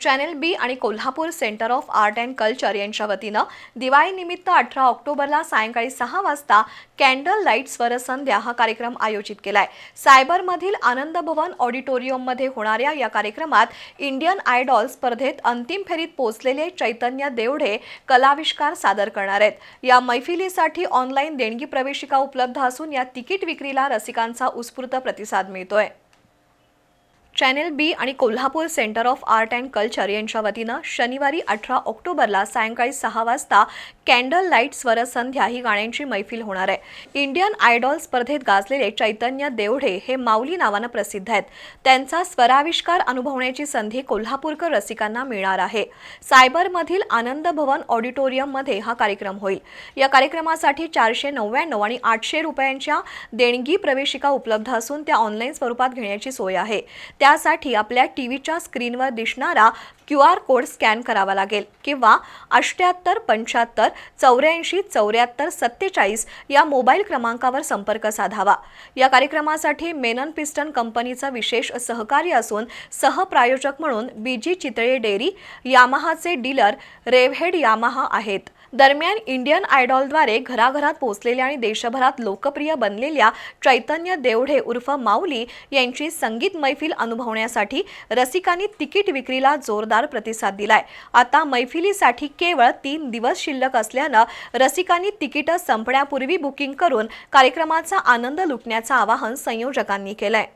Channel B आणि Kolhapur centre of art and culture यांच्या वतीनं दिवाळीनिमित्त अठरा ऑक्टोबरला सायंकाळी सहा वाजता कॅन्डल लाइट स्वरसंध्या हा कार्यक्रम आयोजित केलाय. सायबरमधील आनंद भवन ऑडिटोरियममध्ये होणाऱ्या या कार्यक्रमात इंडियन आयडॉल स्पर्धेत अंतिम फेरीत पोहोचलेले चैतन्य देवढे कलाविष्कार सादर करणार आहेत. या मैफिलीसाठी ऑनलाईन देणगी प्रवेशिका उपलब्ध असून या तिकीट विक्रीला रसिकांचा उत्स्फूर्त प्रतिसाद मिळतोय. चॅनेल बी आणि Kolhapur centre of art and culture यांच्या वतीनं शनिवारी अठरा ऑक्टोबरला सायंकाळी सहा वाजता कॅन्डल लाइट स्वरसंध्या ही गाण्यांची मैफिल होणार आहे. इंडियन आयडॉल स्पर्धेत गाजलेले चैतन्य देवढे हे माऊली नावानं प्रसिद्ध आहेत. त्यांचा स्वराविष्कार अनुभवण्याची संधी कोल्हापूरकर रसिकांना मिळणार आहे. सायबरमधील आनंद भवन ऑडिटोरियममध्ये हा कार्यक्रम होईल. या कार्यक्रमासाठी चारशे नव्याण्णव आणि आठशे रुपयांच्या देणगी प्रवेशिका उपलब्ध असून त्या ऑनलाईन स्वरूपात घेण्याची सोय आहे. त्या त्यासाठी आपल्या टी व्हीच्या स्क्रीनवर दिसणारा क्यू आर कोड स्कॅन करावा लागेल. किंवा अष्ट्याहत्तर पंच्याहत्तर चौऱ्याऐंशी चौऱ्याहत्तर सत्तेचाळीस या मोबाईल क्रमांकावर संपर्क साधावा. या कार्यक्रमासाठी मेनन पिस्टन कंपनीचं विशेष सहकार्य असून सहप्रायोजक म्हणून बीजी चितळे डेअरी यामाहाचे डीलर रेवहेड यामाहा आहेत. दरम्यान इंडियन आयडॉलद्वारे घराघरात पोहोचलेल्या आणि देशभरात लोकप्रिय बनलेल्या चैतन्य देवढे उर्फ माऊली यांची संगीत मैफिल अनुभवण्यासाठी रसिकांनी तिकीट विक्रीला जोरदार प्रतिसाद दिलाय. आता मैफिलीसाठी केवळ तीन दिवस शिल्लक असल्यानं रसिकांनी तिकीटं संपण्यापूर्वी बुकिंग करून कार्यक्रमाचा आनंद लुटण्याचं आवाहन संयोजकांनी केलंय.